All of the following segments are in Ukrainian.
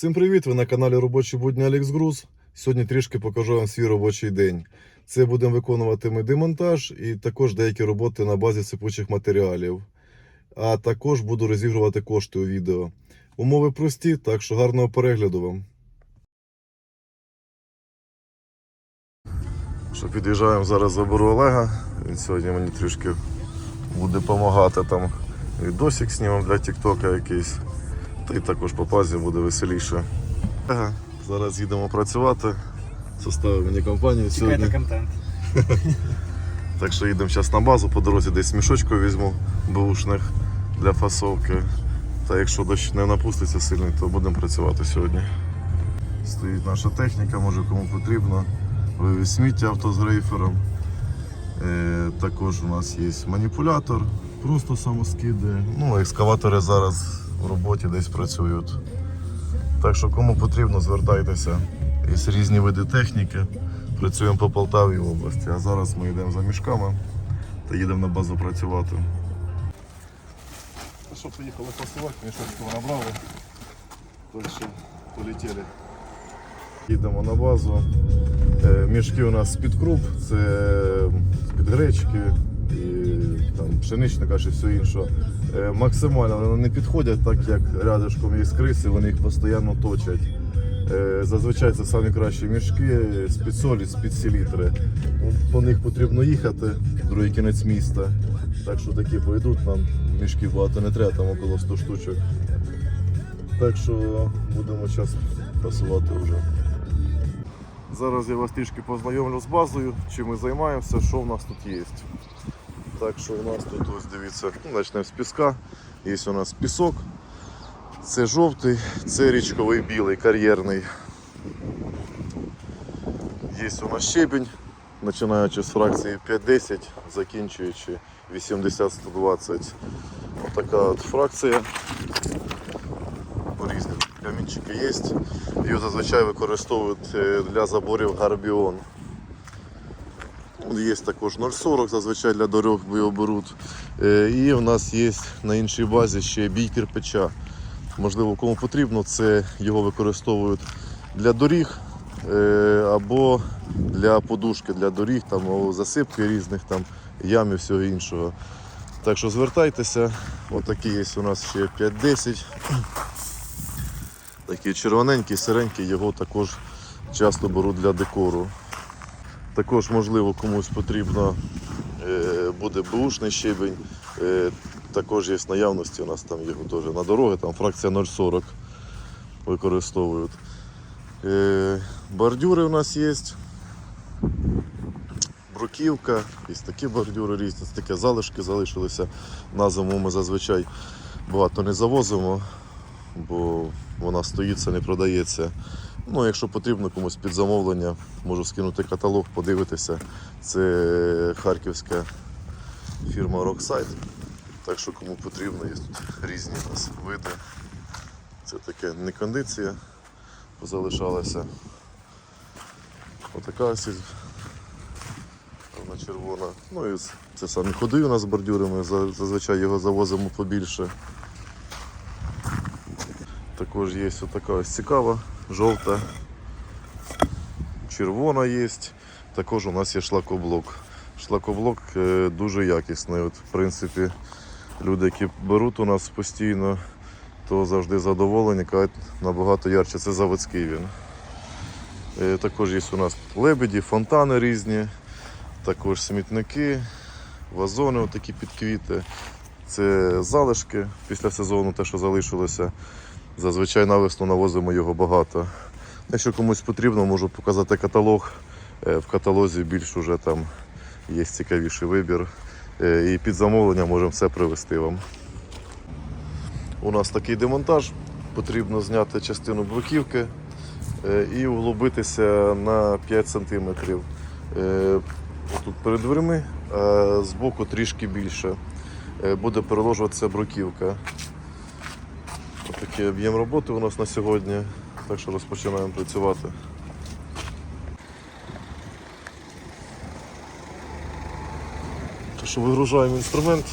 Всім привіт! Ви на каналі Робочі будні Алекс Груз. Сьогодні трішки покажу вам свій робочий день. Це будемо виконувати ми демонтаж і також деякі роботи на базі сипучих матеріалів. А також буду розігрувати кошти у відео. Умови прості, так що гарного перегляду вам. Що під'їжджаємо зараз заберу Олега. Він сьогодні мені трішки буде допомагати там. Відосик знімемо для Тіктока якийсь. Та й також по пазі буде веселіше. Ага, Зараз їдемо працювати. Составив мені компанію сьогодні. Чекайте контент. Так що їдемо зараз на базу, по дорозі десь мішочку візьму бушних для фасовки. Та якщо дощ не напуститься сильний, то будемо працювати сьогодні. Стоїть наша техніка, може кому потрібно. Вивіз сміття авто з грейфером. Е, також у нас є маніпулятор, просто самоскиди. Ну, екскаватори зараз в роботі десь працюють. Так що кому потрібно, звертайтеся. Є різні види техніки. Працюємо по Полтаві області, а зараз ми йдемо за мішками та їдемо на базу працювати. Що, поїхали посилати, мішочку набрали. Так що полетіли. Їдемо на базу. Е, Мішки у нас з-під круп, це з-під гречки і там пшенична каша і все інше. Е, Максимально вони не підходять, так як рядышком є криси, вони їх постійно точать. Е, Зазвичай це самі кращі мішки з-під солі, з-під селітри. Ну, По них потрібно їхати, другий кінець міста. Так що такі пойдуть, нам мішків багато не треба, там около 100 штучок. Так що будемо зараз працювати вже. Зараз я вас трішки познайомлю з базою, чим ми займаємося, що в нас тут є. Так що у нас тут ось дивіться, ну, почнемо з піска. Є у нас пісок. Це жовтий, це річковий білий, кар'єрний. Є у нас щебінь, починаючи з фракції 5-10, закінчуючи 80-120. Отака от фракція. Різні камінчики є. Його зазвичай використовують е, для заборів гарбіон. Є також 0,40, зазвичай для дорог його беруть. Е, І в нас є на іншій базі ще бій кирпича. Можливо, кому потрібно, це його використовують для доріг е, або для подушки для доріг, там, засипки різних там, ям і всього іншого. Так що звертайтеся, отакі є у нас ще 5-10. Такі червоненькі, сиренькі, його також часто беруть для декору. Також, можливо, комусь потрібно е, буде бушний щебень. Е, також є в наявності, у нас там його теж на дороги, там фракція 0,40 використовують. Е, бордюри у нас є. Бруківка, є такі бордюри різні, такі залишки залишилися. На зиму ми зазвичай багато не завозимо, бо вона стоїться, не продається. Ну, якщо потрібно комусь під замовлення, можу скинути каталог, подивитися. Це харківська фірма Rockside. Так що кому потрібно, є тут різні нас види. Це таке не кондиція залишалася. Отака ось вона червона. Ну і це самі ходи у нас з бордюрами, зазвичай його завозимо побільше. Також є така ось цікава, жовта, червона є. Також у нас є шлакоблок. Шлакоблок е, дуже якісний. От, в принципі, люди, які беруть у нас постійно, то завжди задоволені, кажуть, набагато ярче. Це заводський він. Е, Також є у нас лебеді, фонтани різні, також смітники, вазони такі під квіти. Це залишки після сезону, те, що залишилося. Зазвичай на весну навозимо його багато. Якщо комусь потрібно, можу показати каталог. Е, В каталозі більш уже там є цікавіший вибір. Е, І під замовлення можемо все привезти вам. У нас такий демонтаж. Потрібно зняти частину бруківки е, і углубитися на 5 см. Тут перед дверми, а збоку трішки більше. Буде переложуватися бруківка. Такий об'єм роботи у нас на сьогодні, так що розпочинаємо працювати. Так що вигружаємо інструмент.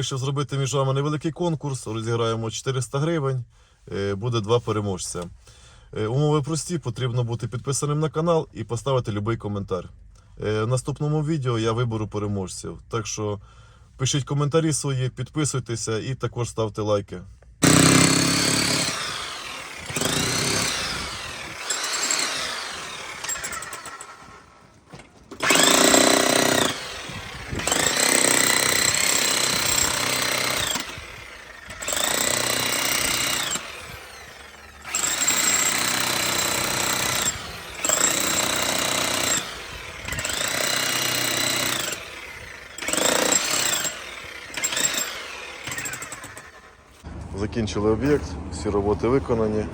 Вирішив зробити між вами невеликий конкурс. Розіграємо 400 гривень. Е, Буде два переможця. Е, Умови прості, потрібно бути підписаним на канал і поставити будь-який коментар. Е, В наступному відео я виберу переможців. Так що пишіть коментарі свої, підписуйтеся і також ставте лайки. Закінчили об'єкт, всі роботи виконані.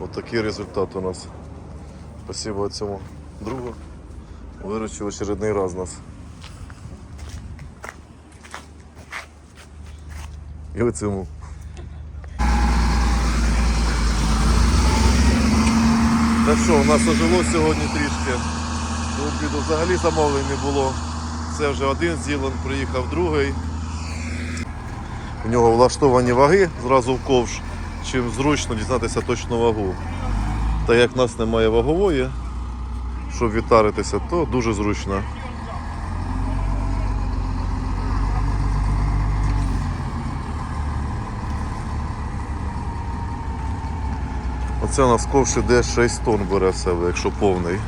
От такий результат у нас. Спасибо цьому другу. Виручив очередний раз нас. І оцьому. Так що, у нас ожило сьогодні трішки. До обіду взагалі замовлень не було. Це вже один зілен, приїхав другий. У нього влаштовані ваги зразу в ковш, чим зручно дізнатися точну вагу. Та як в нас немає вагової, щоб відтаритися, то дуже зручно. Оце у нас ковш іде 6 тонн бере в себе, якщо повний.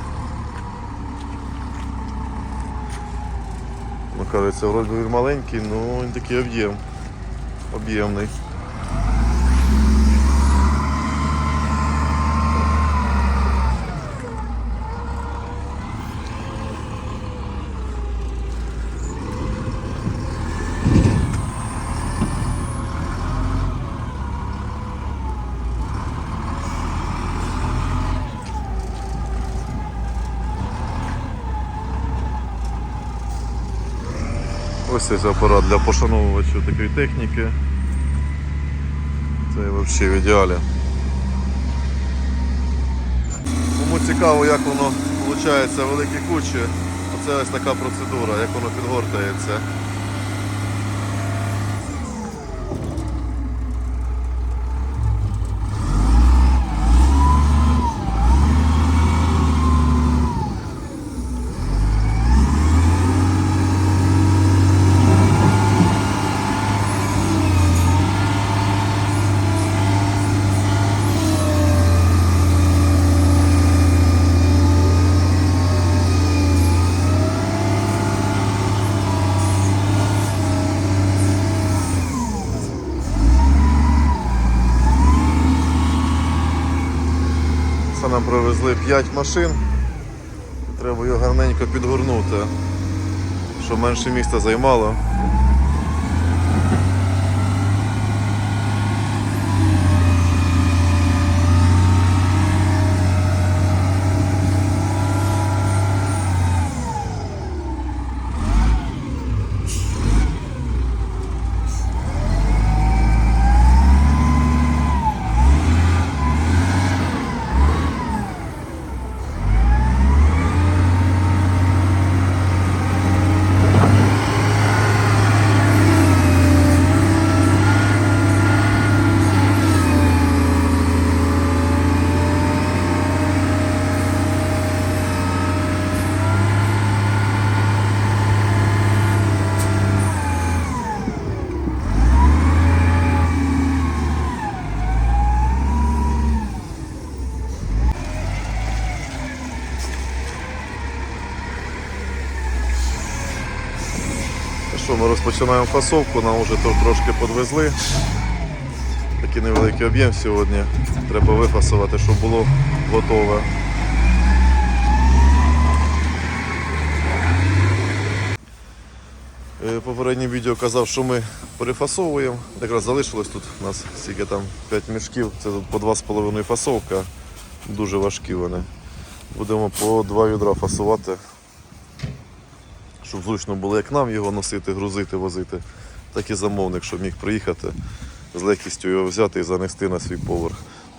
Ну, кажеться, вроді він маленький, ну він такий об'єм. Об'ємний. Ось апарат для пошановувачів такої техніки. Це взагалі в ідеалі. Кому цікаво, як воно виходить великі кучі, оце ось така процедура, як воно підгортається. Це нам привезли 5 машин. Треба його гарненько підгорнути, щоб менше міста займало. Що, ми розпочинаємо фасовку, нам вже тут трошки подвезли. Такий невеликий об'єм сьогодні. Треба вифасувати, щоб було готове. Е, Попереднє відео казав, що ми перефасовуємо. Якраз залишилось тут у нас стільки там 5 мішків, це тут по 2,5 фасовка. Дуже важкі вони. Будемо по 2 відра фасувати щоб зручно було як нам його носити, грузити, возити, так і замовник, щоб міг приїхати з легкістю його взяти і занести на свій поверх.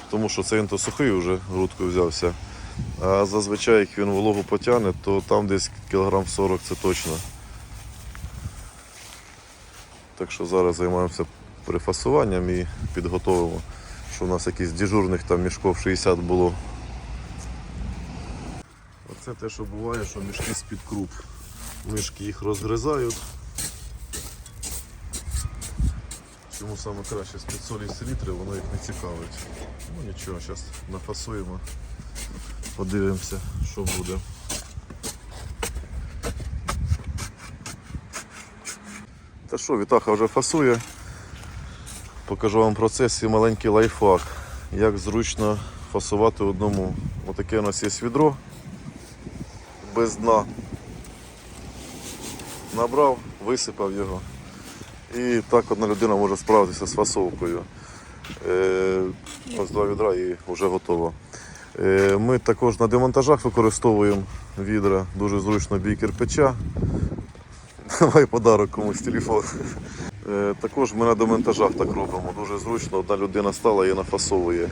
Тому що це він то сухий вже грудкою взявся. А зазвичай, як він вологу потягне, то там десь кілограм 40 це точно. Так що зараз займаємося перефасуванням і підготовимо, що у нас якісь дежурних там мішков 60 було. Оце те, що буває, що мішки з-під круп. Мишки їх розгризають. Чому саме краще з-під солі і селітри, воно їх не цікавить. Ну нічого, зараз нафасуємо, подивимося, що буде. Та що, Вітаха вже фасує. Покажу вам процес і маленький лайфхак. Як зручно фасувати одному. Отаке у нас є відро без дна. Набрав, висипав його. І так одна людина може справитися з фасовкою. Е, ось два відра і вже готово. Е, ми також на демонтажах використовуємо відра, дуже зручно бій кирпича. Давай подарок комусь телефон. Е, Також ми на демонтажах так робимо. Дуже зручно. Одна людина стала і нафасовує.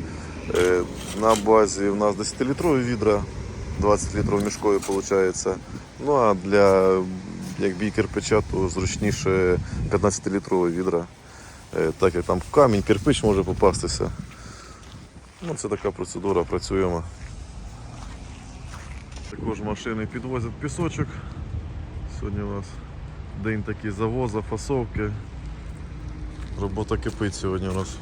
Е, На базі в нас 10-літрові відра, 20 літрів мішкові виходить. Ну а для як бій кирпича, то зручніше 15-літрові відра. Е, Так як там камінь, кирпич може попастися. Ну, це така процедура, працюємо. Також машини підвозять пісочок. Сьогодні у нас день такий завоза, фасовки. Робота кипить сьогодні у нас.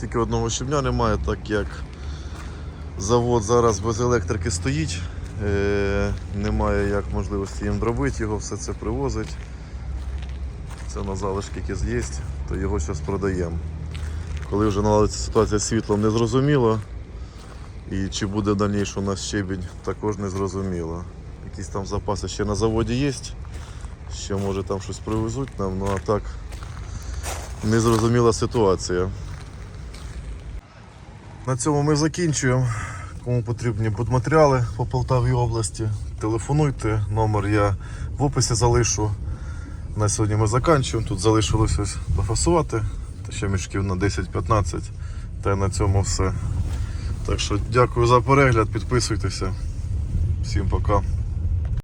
Тільки одного щебня немає, так як завод зараз без електрики стоїть. Е, немає як можливості їм дробити його, все це привозить. Це на залишки якісь є, то його зараз продаємо. Коли вже наладиться ситуація з світлом, не зрозуміло. І чи буде дальніше у нас щебінь, також не зрозуміло. Якісь там запаси ще на заводі є. Ще може там щось привезуть нам, ну а так незрозуміла ситуація. На цьому ми закінчуємо. Кому потрібні будматеріали по Полтаві області, телефонуйте, номер я в описі залишу. На сьогодні ми закінчуємо. Тут залишилось ось дофасувати, та ще мішків на 10-15. Та й на цьому все. Так що дякую за перегляд, підписуйтеся. Всім пока.